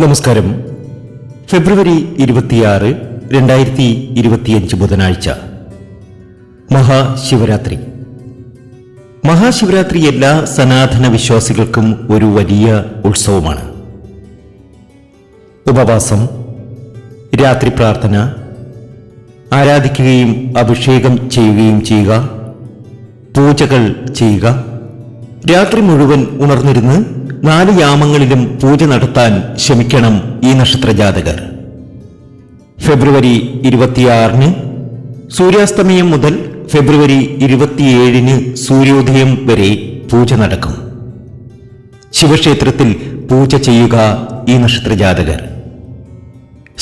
നമസ്കാരം. ഫെബ്രുവരി ഇരുപത്തിയാറ് രണ്ടായിരത്തി ഇരുപത്തിയഞ്ച് ബുധനാഴ്ച. മഹാശിവരാത്രി. മഹാശിവരാത്രി എല്ലാ സനാതന വിശ്വാസികൾക്കും ഒരു വലിയ ഉത്സവമാണ്. ഉപവാസം രാത്രി പ്രാർത്ഥന ആരാധിക്കുകയും അഭിഷേകം ചെയ്യുകയും ചെയ്യുക പൂജകൾ ചെയ്യുക രാത്രി മുഴുവൻ ഉണർന്നിരുന്ന് നാല് യാമങ്ങളിലും പൂജ നടത്താൻ ശ്രമിക്കണം ഈ നക്ഷത്ര ജാതകർ ഫെബ്രുവരി ഇരുപത്തിയാറിന് സൂര്യാസ്തമയം മുതൽ ഫെബ്രുവരി ഇരുപത്തിയേഴിന് സൂര്യോദയം വരെ പൂജ നടക്കും. ശിവക്ഷേത്രത്തിൽ പൂജ ചെയ്യുക ഈ നക്ഷത്ര ജാതകർ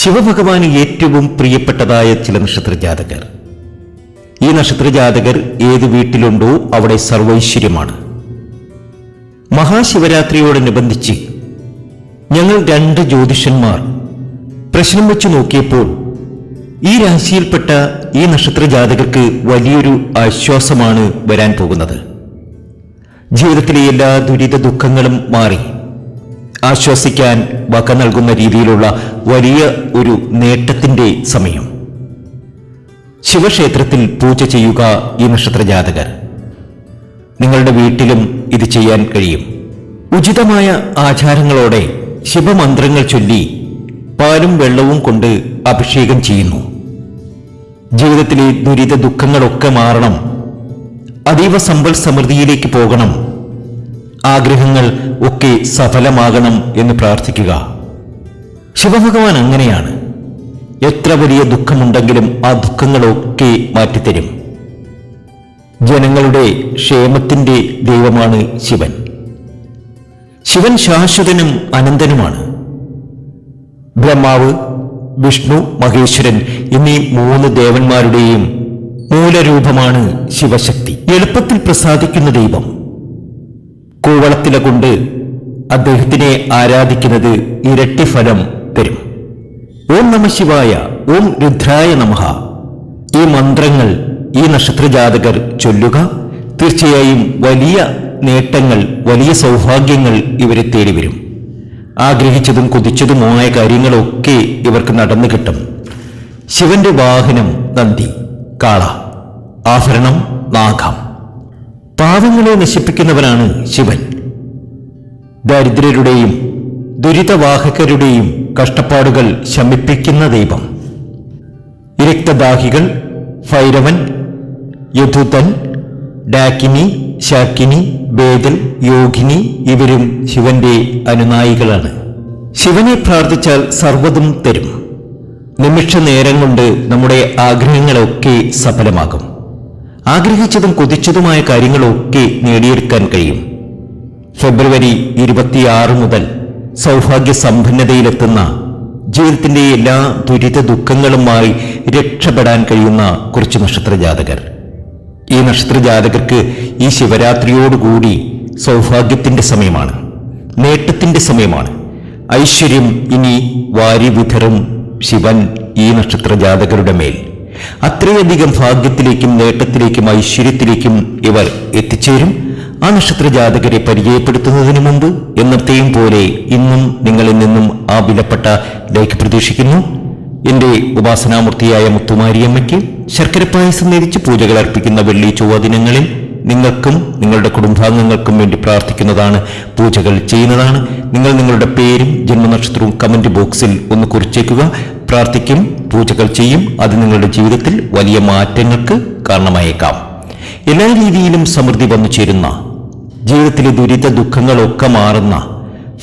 ശിവഭഗവാന് ഏറ്റവും പ്രിയപ്പെട്ടതായ ചില നക്ഷത്ര ജാതകർ ഈ നക്ഷത്ര ജാതകർ ഏത് വീട്ടിലുണ്ടോ അവിടെ സർവൈശ്വര്യമാണ്. മഹാശിവരാത്രിയോടനുബന്ധിച്ച് ഞങ്ങൾ രണ്ട് ജ്യോതിഷന്മാർ പ്രശ്നം വെച്ച് നോക്കിയപ്പോൾ ഈ രാശിയിൽപ്പെട്ട ഈ നക്ഷത്ര ജാതകർക്ക് വലിയൊരു ആശ്വാസമാണ് വരാൻ പോകുന്നത്. ജീവിതത്തിലെ എല്ലാ ദുരിത ദുഃഖങ്ങളും മാറി. ആശ്വസിക്കാൻ വക നൽകുന്ന രീതിയിലുള്ള വലിയ ഒരു നേട്ടത്തിന്റെ സമയം. ശിവക്ഷേത്രത്തിൽ പൂജ ചെയ്യുക ഈ നക്ഷത്ര ജാതകർ നിങ്ങളുടെ വീട്ടിലും ഇത് ചെയ്യാൻ കഴിയും. ഉചിതമായ ആചാരങ്ങളോടെ ശിവമന്ത്രങ്ങൾ ചൊല്ലി പാലും വെള്ളവും കൊണ്ട് അഭിഷേകം ചെയ്യുന്നു. ജീവിതത്തിലെ ദുരിത ദുഃഖങ്ങളൊക്കെ മാറണം. അതീവ സമ്പൽ സമൃദ്ധിയിലേക്ക് പോകണം. ആഗ്രഹങ്ങൾ ഒക്കെ സഫലമാകണം എന്ന് പ്രാർത്ഥിക്കുക. ശിവഭഗവാൻ അങ്ങനെയാണ്. എത്ര വലിയ ദുഃഖമുണ്ടെങ്കിലും ആ ദുഃഖങ്ങളൊക്കെ മാറ്റിത്തരും. ജനങ്ങളുടെ ക്ഷേമത്തിന്റെ ദൈവമാണ് ശിവൻ. ശിവൻ ശാശ്വതനും അനന്തനുമാണ്. ബ്രഹ്മാവ് വിഷ്ണു മഹേശ്വരൻ എന്നീ മൂന്ന് ദേവന്മാരുടെയും മൂലരൂപമാണ് ശിവശക്തി. എളുപ്പത്തിൽ പ്രസാദിക്കുന്ന ദൈവം. കൂവളത്തില കൊണ്ട് അദ്ദേഹത്തിനെ ആരാധിക്കുന്നത് ഇരട്ടി ഫലം തരും. ഓം നമ ശിവായ ഓം രുദ്രായ നമഹ ഈ മന്ത്രങ്ങൾ ഈ നക്ഷത്രജാതകർ ചൊല്ലുക തീർച്ചയായും വലിയ നേട്ടങ്ങൾ വലിയ സൗഭാഗ്യങ്ങൾ ഇവരെ തേടി വരും ആഗ്രഹിച്ചതും കൊതിച്ചതുമായ കാര്യങ്ങളൊക്കെ ഇവർക്ക് നടന്നു കിട്ടും. ശിവന്റെ വാഹനം നന്ദി കാള. ആഭരണം നാഗം. പാവങ്ങളെ നശിപ്പിക്കുന്നവനാണ് ശിവൻ. ദരിദ്രരുടെയും ദുരിതവാഹകരുടെയും കഷ്ടപ്പാടുകൾ ശമിപ്പിക്കുന്ന ദൈവം. രക്തദാഹികൾ ഭൈരവൻ യഥുതൻ ഡാക്കിനി ശാക്കിനി ബേദൽ യോഗിനി ഇവരും ശിവന്റെ അനുനായികളാണ്. ശിവനെ പ്രാർത്ഥിച്ചാൽ സർവതും തരും. നിമിഷ നേരം കൊണ്ട് നമ്മുടെ ആഗ്രഹങ്ങളൊക്കെ സഫലമാകും. ആഗ്രഹിച്ചതും കൊതിച്ചതുമായ കാര്യങ്ങളൊക്കെ നേടിയെടുക്കാൻ കഴിയും. ഫെബ്രുവരി ഇരുപത്തിയാറ് മുതൽ സൗഭാഗ്യ സമ്പന്നതയിലെത്തുന്ന ജീവിതത്തിന്റെ എല്ലാ ദുരിത ദുഃഖങ്ങളുമായി രക്ഷപ്പെടാൻ കഴിയുന്ന കുറച്ച് നക്ഷത്ര ജാതകർ ഈ നക്ഷത്രജാതകർക്ക് ഈ ശിവരാത്രിയോടുകൂടി സൗഭാഗ്യത്തിന്റെ സമയമാണ് നേട്ടത്തിന്റെ സമയമാണ്. ഐശ്വര്യം ഇനി വാരി വിതറും ശിവൻ ഈ നക്ഷത്രജാതകരുടെ മേൽ. അത്രയധികം ഭാഗ്യത്തിലേക്കും നേട്ടത്തിലേക്കും ഐശ്വര്യത്തിലേക്കും ഇവർ എത്തിച്ചേരും. ആ നക്ഷത്ര ജാതകരെ പരിചയപ്പെടുത്തുന്നതിന് മുമ്പ് എന്നത്തെയും പോലെ ഇന്നും നിങ്ങളിൽ നിന്നും ആ വിലപ്പെട്ട ലൈക്ക് പ്രതീക്ഷിക്കുന്നു. എന്റെ ഉപാസനാമൂർത്തിയായ മുത്തുമാരിയമ്മയ്ക്ക് ശർക്കരപ്പായസം നേരിച്ച് പൂജകൾ അർപ്പിക്കുന്ന വെള്ളി ചൊവ്വ ദിനങ്ങളിൽ നിങ്ങൾക്കും നിങ്ങളുടെ കുടുംബാംഗങ്ങൾക്കും വേണ്ടി പ്രാർത്ഥിക്കുന്നതാണ് പൂജകൾ ചെയ്യുന്നതാണ്. നിങ്ങൾ നിങ്ങളുടെ പേരും ജന്മനക്ഷത്രവും കമന്റ് ബോക്സിൽ ഒന്ന് കുറിച്ചേക്കുക. പ്രാർത്ഥിക്കും പൂജകൾ ചെയ്യും. അത് നിങ്ങളുടെ ജീവിതത്തിൽ വലിയ മാറ്റങ്ങൾക്ക് കാരണമായേക്കാം. എല്ലാ രീതിയിലും സമൃദ്ധി വന്നു ചേരുന്ന ജീവിതത്തിലെ ദുരിത ദുഃഖങ്ങളൊക്കെ മാറുന്ന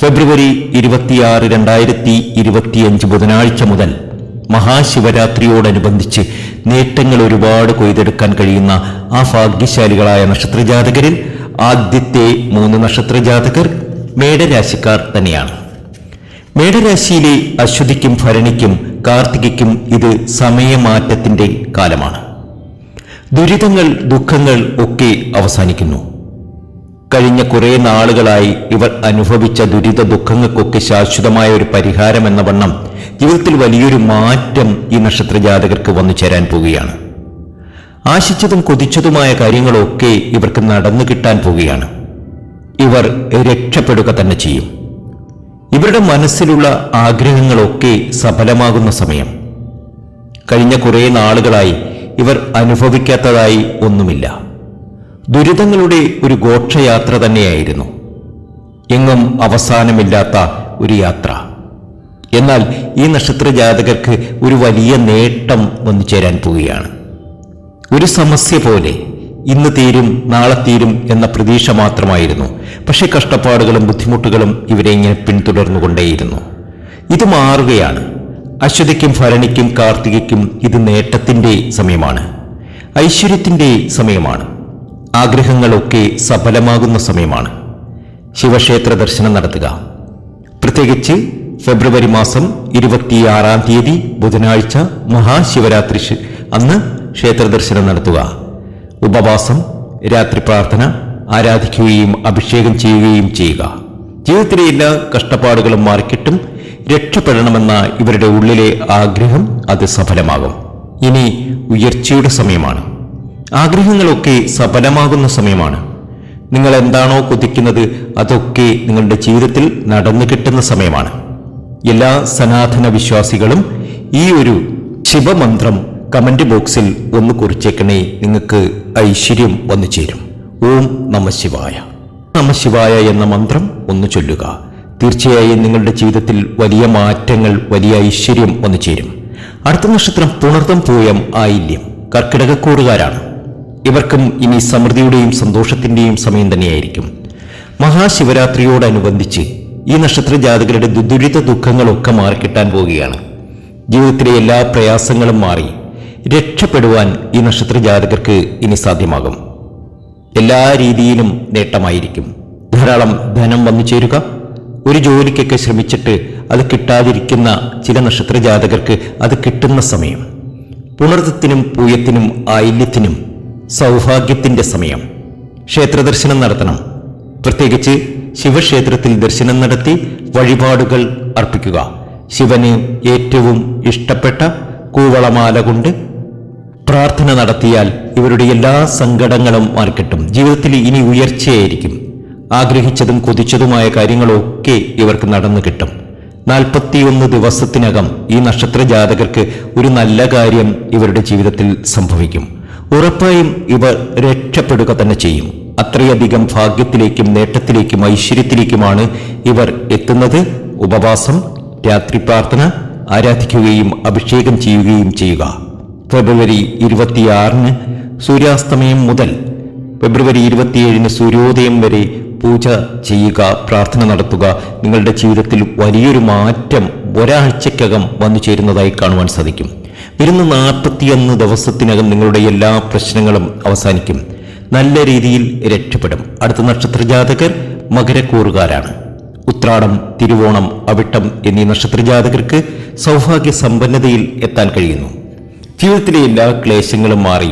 ഫെബ്രുവരി ഇരുപത്തിയാറ് രണ്ടായിരത്തി ഇരുപത്തിയഞ്ച് ബുധനാഴ്ച മുതൽ മഹാശിവരാത്രിയോടനുബന്ധിച്ച് നേട്ടങ്ങൾ ഒരുപാട് കൊയ്തെടുക്കാൻ കഴിയുന്ന ആ ഭാഗ്യശാലികളായ നക്ഷത്രജാതകരിൽ ആദ്യത്തെ മൂന്ന് നക്ഷത്രജാതകർ മേടരാശിക്കാർ തന്നെയാണ്. മേടരാശിയിലെ അശ്വതിക്കും ഭരണിക്കും കാർത്തികയ്ക്കും ഇത് സമയമാറ്റത്തിന്റെ കാലമാണ്. ദുരിതങ്ങൾ ദുഃഖങ്ങൾ ഒക്കെ അവസാനിക്കുന്നു. കഴിഞ്ഞ കുറെ നാളുകളായി ഇവർ അനുഭവിച്ച ദുരിത ദുഃഖങ്ങൾക്കൊക്കെ ശാശ്വതമായ ഒരു പരിഹാരം എന്ന വണ്ണം ജീവിതത്തിൽ വലിയൊരു മാറ്റം ഈ നക്ഷത്ര ജാതകർക്ക് വന്നു ചേരാൻ പോവുകയാണ്. ആശിച്ചതും കൊതിച്ചതുമായ കാര്യങ്ങളൊക്കെ ഇവർക്ക് നടന്നു കിട്ടാൻ പോവുകയാണ്. ഇവർ രക്ഷപ്പെടുക തന്നെ ചെയ്യും. ഇവരുടെ മനസ്സിലുള്ള ആഗ്രഹങ്ങളൊക്കെ സഫലമാകുന്ന സമയം. കഴിഞ്ഞ കുറേ നാളുകളായി ഇവർ അനുഭവിക്കാത്തതായി ഒന്നുമില്ല. ദുരിതങ്ങളുടെ ഒരു ഘോഷയാത്ര തന്നെയായിരുന്നു. എങ്ങും അവസാനമില്ലാത്ത ഒരു യാത്ര. എന്നാൽ ഈ നക്ഷത്ര ജാതകർക്ക് ഒരു വലിയ നേട്ടം വന്നു ചേരാൻ പോവുകയാണ്. ഒരു സമസ്യ പോലെ ഇന്ന് തീരും നാളെ തീരും എന്ന പ്രതീക്ഷ മാത്രമായിരുന്നു. പക്ഷേ കഷ്ടപ്പാടുകളും ബുദ്ധിമുട്ടുകളും ഇവരെ ഇങ്ങനെ പിന്തുടർന്നുകൊണ്ടേയിരുന്നു. ഇത് മാറുകയാണ്. അശ്വതിക്കും ഭരണിക്കും കാർത്തികയ്ക്കും ഇത് നേട്ടത്തിന്റെ സമയമാണ്. ഐശ്വര്യത്തിന്റെ സമയമാണ്. ആഗ്രഹങ്ങളൊക്കെ സഫലമാകുന്ന സമയമാണ്. ശിവക്ഷേത്ര ദർശനം നടത്തുക. പ്രത്യേകിച്ച് ഫെബ്രുവരി മാസം ഇരുപത്തിയാറാം തീയതി ബുധനാഴ്ച മഹാശിവരാത്രി അന്ന് ക്ഷേത്ര ദർശനം നടത്തുക. ഉപവാസം രാത്രി പ്രാർത്ഥന ആരാധിക്കുകയും അഭിഷേകം ചെയ്യുകയും ചെയ്യുക. ജീവിതത്തിലെ എല്ലാ കഷ്ടപ്പാടുകളും മാറിക്കിട്ടും രക്ഷപ്പെടണമെന്ന ഇവരുടെ ഉള്ളിലെ ആഗ്രഹം അത് സഫലമാകും. ഇനി ഉയർച്ചയുടെ സമയമാണ്. ആഗ്രഹങ്ങളൊക്കെ സഫലമാകുന്ന സമയമാണ്. നിങ്ങൾ എന്താണോ കൊതിക്കുന്നത് അതൊക്കെ നിങ്ങളുടെ ജീവിതത്തിൽ നടന്നു കിട്ടുന്ന സമയമാണ്. എല്ലാ സനാതന വിശ്വാസികളും ഈ ഒരു ശിവമന്ത്രം കമന്റ് ബോക്സിൽ ഒന്ന് കുറിച്ചേക്കണേ. നിങ്ങൾക്ക് ഐശ്വര്യം വന്നു ചേരും. ഓം നമ ശിവായ. നമ ശിവായ എന്ന മന്ത്രം ഒന്ന് ചൊല്ലുക. തീർച്ചയായും നിങ്ങളുടെ ജീവിതത്തിൽ വലിയ മാറ്റങ്ങൾ വലിയ ഐശ്വര്യം വന്നു ചേരും. അടുത്ത നക്ഷത്രം പുണർത്തം പൂയം ആയില്യം. കർക്കിടകക്കൂറുകാരാണ്. ഇവർക്കും ഇനി സമൃദ്ധിയുടെയും സന്തോഷത്തിന്റെയും സമയം തന്നെയായിരിക്കും. മഹാശിവരാത്രിയോടനുബന്ധിച്ച് ഈ നക്ഷത്ര ജാതകരുടെ ദുരിത ദുഃഖങ്ങളൊക്കെ മാറിക്കിട്ടാൻ പോവുകയാണ്. ജീവിതത്തിലെ എല്ലാ പ്രയാസങ്ങളും മാറി രക്ഷപ്പെടുവാൻ ഈ നക്ഷത്ര ജാതകർക്ക് ഇനി സാധ്യമാകും. എല്ലാ രീതിയിലും നേട്ടമായിരിക്കും. ധാരാളം ധനം വന്നു ചേരുക. ഒരു ജോലിക്കൊക്കെ ശ്രമിച്ചിട്ട് അത് കിട്ടാതിരിക്കുന്ന ചില നക്ഷത്ര ജാതകർക്ക് അത് കിട്ടുന്ന സമയം. പുണർത്തത്തിനും പൂയത്തിനും ആയില്യത്തിനും സൗഭാഗ്യത്തിന്റെ സമയം. ക്ഷേത്രദർശനം നടത്തണം. പ്രത്യേകിച്ച് ശിവക്ഷേത്രത്തിൽ ദർശനം നടത്തി വഴിപാടുകൾ അർപ്പിക്കുക. ശിവന് ഏറ്റവും ഇഷ്ടപ്പെട്ട കൂവളമാല കൊണ്ട് പ്രാർത്ഥന നടത്തിയാൽ ഇവരുടെ എല്ലാ സങ്കടങ്ങളും മാറിക്കിട്ടും. ജീവിതത്തിൽ ഇനി ഉയർച്ചയായിരിക്കും. ആഗ്രഹിച്ചതും കൊതിച്ചതുമായ കാര്യങ്ങളൊക്കെ ഇവർക്ക് നടന്നു കിട്ടും. നാൽപ്പത്തിയൊന്ന് ദിവസത്തിനകം ഈ നക്ഷത്ര ജാതകർക്ക് ഒരു നല്ല കാര്യം ഇവരുടെ ജീവിതത്തിൽ സംഭവിക്കും. ഉറപ്പായും ഇവർ രക്ഷപ്പെടുക തന്നെ ചെയ്യും. അത്രയധികം ഭാഗ്യത്തിലേക്കും നേട്ടത്തിലേക്കും ഐശ്വര്യത്തിലേക്കുമാണ് ഇവർ എത്തുന്നത്. ഉപവാസം രാത്രി പ്രാർത്ഥന ആരാധിക്കുകയും അഭിഷേകം ചെയ്യുകയും ചെയ്യുക. ഫെബ്രുവരി ഇരുപത്തിയാറിന് സൂര്യാസ്തമയം മുതൽ ഫെബ്രുവരി ഇരുപത്തിയേഴിന് സൂര്യോദയം വരെ പൂജ ചെയ്യുക പ്രാർത്ഥന നടത്തുക. നിങ്ങളുടെ ജീവിതത്തിൽ വലിയൊരു മാറ്റം ഒരാഴ്ചക്കകം വന്നു ചേരുന്നതായി കാണുവാൻ സാധിക്കും. വരുന്ന നാൽപ്പത്തിയൊന്ന് ദിവസത്തിനകം നിങ്ങളുടെ എല്ലാ പ്രശ്നങ്ങളും അവസാനിക്കും. നല്ല രീതിയിൽ രക്ഷപ്പെടും. അടുത്ത നക്ഷത്രജാതകർ മകരക്കൂറുകാരാണ്. ഉത്രാടം തിരുവോണം അവിട്ടം എന്നീ നക്ഷത്രജാതകർക്ക് സൗഭാഗ്യ സമ്പന്നതയിൽ എത്താൻ കഴിയുന്നു. ജീവിതത്തിലെ എല്ലാ ക്ലേശങ്ങളും മാറി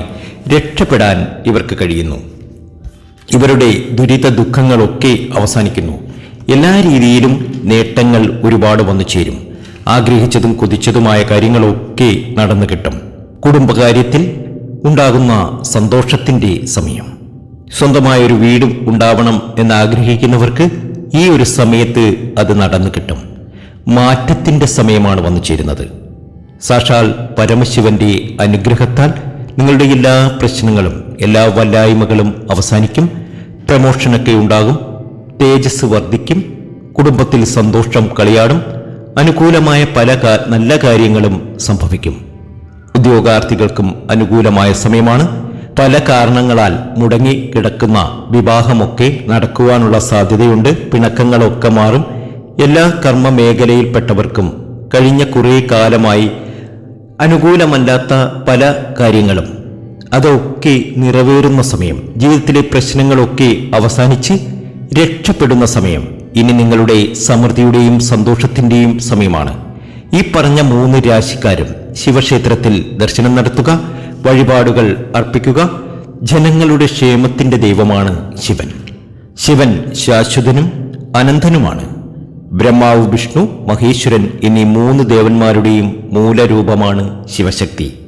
രക്ഷപ്പെടാൻ ഇവർക്ക് കഴിയുന്നു. ഇവരുടെ ദുരിത ദുഃഖങ്ങളൊക്കെ അവസാനിക്കുന്നു. എല്ലാ രീതിയിലും നേട്ടങ്ങൾ ഒരുപാട് വന്നു ചേരും ആഗ്രഹിച്ചതും കൊതിച്ചതുമായ കാര്യങ്ങളൊക്കെ നടന്നു കിട്ടും. കുടുംബകാര്യത്തിൽ ഉണ്ടാകുന്ന സന്തോഷത്തിന്റെ സമയം. സ്വന്തമായ ഒരു വീടും ഉണ്ടാവണം എന്ന് ആഗ്രഹിക്കുന്നവർക്ക് ഈ ഒരു സമയത്ത് അത് നടന്നു കിട്ടും. മാറ്റത്തിന്റെ സമയമാണ് വന്നു ചേരുന്നത്. സാക്ഷാൽ പരമശിവന്റെ അനുഗ്രഹത്താൽ നിങ്ങളുടെ എല്ലാ പ്രശ്നങ്ങളും എല്ലാ വല്ലായ്മകളും അവസാനിക്കും. പ്രമോഷനൊക്കെ ഉണ്ടാകും. തേജസ് വർദ്ധിക്കും. കുടുംബത്തിൽ സന്തോഷം കളിയാടും. അനുകൂലമായ പല നല്ല കാര്യങ്ങളും സംഭവിക്കും. ഉദ്യോഗാർത്ഥികൾക്കും അനുകൂലമായ സമയമാണ്. പല കാരണങ്ങളാൽ മുടങ്ങി കിടക്കുന്ന വിവാഹമൊക്കെ നടക്കുവാനുള്ള സാധ്യതയുണ്ട്. പിണക്കങ്ങളൊക്കെ മാറും. എല്ലാ കർമ്മ മേഖലയിൽപ്പെട്ടവർക്കും കഴിഞ്ഞ കുറേ കാലമായി അനുകൂലമല്ലാത്ത പല കാര്യങ്ങളും. അതൊക്കെ നിറവേറുന്ന സമയം. ജീവിതത്തിലെ പ്രശ്നങ്ങളൊക്കെ അവസാനിച്ച് രക്ഷപ്പെടുന്ന സമയം. ഇനി നിങ്ങളുടെ സമൃദ്ധിയുടെയും സന്തോഷത്തിന്റെയും സമയമാണ്. ഈ പറഞ്ഞ മൂന്ന് രാശിക്കാരും ശിവക്ഷേത്രത്തിൽ ദർശനം നടത്തുക വഴിപാടുകൾ അർപ്പിക്കുക. ജനങ്ങളുടെ ക്ഷേമത്തിന്റെ ദൈവമാണ് ശിവൻ. ശിവൻ ശാശ്വതനും അനന്തനുമാണ്. ബ്രഹ്മാവ് വിഷ്ണു മഹേശ്വരൻ എന്നീ മൂന്ന് ദേവന്മാരുടെയും മൂലരൂപമാണ് ശിവശക്തി.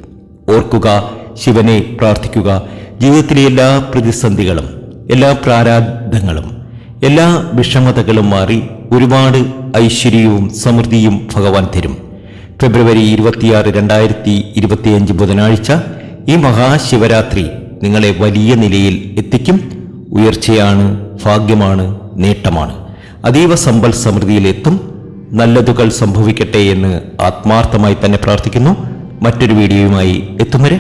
ഓർക്കുക ശിവനെ പ്രാർത്ഥിക്കുക. ജീവിതത്തിലെ എല്ലാ പ്രതിസന്ധികളും എല്ലാ പ്രാരാബ്ധങ്ങളും എല്ലാ വിഷമതകളും മാറി ഒരുപാട് ഐശ്വര്യവും സമൃദ്ധിയും ഭഗവാൻ തരും. ഫെബ്രുവരി ഇരുപത്തിയാറ് രണ്ടായിരത്തി ഇരുപത്തിയഞ്ച് ബുധനാഴ്ച ഈ മഹാശിവരാത്രി നിങ്ങളെ വലിയ നിലയിൽ എത്തിക്കും. ഉയർച്ചയാണ് ഭാഗ്യമാണ് നേട്ടമാണ്. അതീവ സമ്പൽ സമൃദ്ധിയിലെത്തും. നല്ലതുകൾ സംഭവിക്കട്ടെ എന്ന് ആത്മാർത്ഥമായി തന്നെ പ്രാർത്ഥിക്കുന്നു. മറ്റൊരു വീഡിയോയുമായി എത്തും വരെ